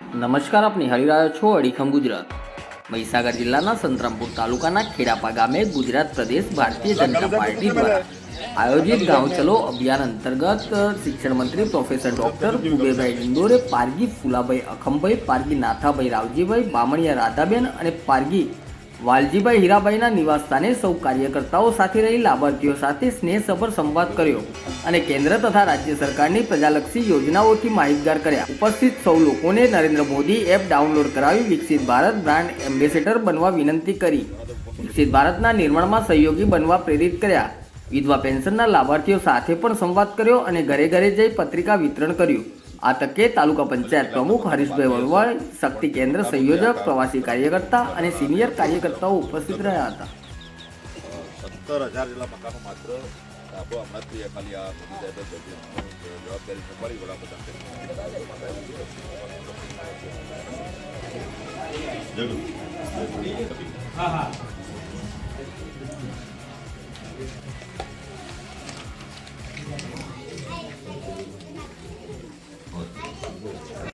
નમસ્કાર, આપ નિહાળી રહ્યા છો અડીખમ ગુજરાત. મહીસાગર જિલ્લાના સંતરામપુર તાલુકાના ખેડાપા ગામે ગુજરાત પ્રદેશ ભારતીય જનતા પાર્ટી દ્વારા આયોજિત ગાંવ ચલો અભિયાન અંતર્ગત શિક્ષણ મંત્રી પ્રોફેસર ડોક્ટર કુબેભાઈ ડિંડોરે પારગી ફુલાભાઈ અખમભાઈ, પારગી નાથાભાઈ રાવજીભાઈ, બામણિયા રાધાબેન અને પારગી વાલજીભાઈ હીરાભાઈના નિવાસસ્થાને સૌ કાર્યકર્તાઓ સાથે રહી લાભાર્થીઓ સાથે સ્નેહસભર સંવાદ કર્યો અને કેન્દ્ર તથા રાજ્ય સરકારની પ્રજાલક્ષી યોજનાઓથી માહિતગાર કર્યા. ઉપસ્થિત સૌ લોકોને નરેન્દ્ર મોદી એપ ડાઉનલોડ કરાવી વિકસિત ભારત બ્રાન્ડ એમ્બેસેડર બનવા વિનંતી કરી. વિકસિત ભારતના નિર્માણમાં સહયોગી બનવા પ્રેરિત કર્યા. વિધવા પેન્શનના લાભાર્થીઓ સાથે પણ સંવાદ કર્યો અને ઘરે ઘરે જઈ પત્રિકા વિતરણ કર્યું. આ તકે તાલુકા પંચાયત પ્રમુખ હરીશભાઈ વળવાઈ શક્તિ કેન્દ્ર સંયોજક પ્રવાસી કાર્યકર્તા અને સિનિયર કાર્યકર્તાઓ ઉપસ્થિત રહ્યા હતા. સત્તર હજાર જેટલા મકાનો માત્ર આપો હમણાંથી ખાલી આ બધી જવાબદારી સંભાળી વડાપ્રધાન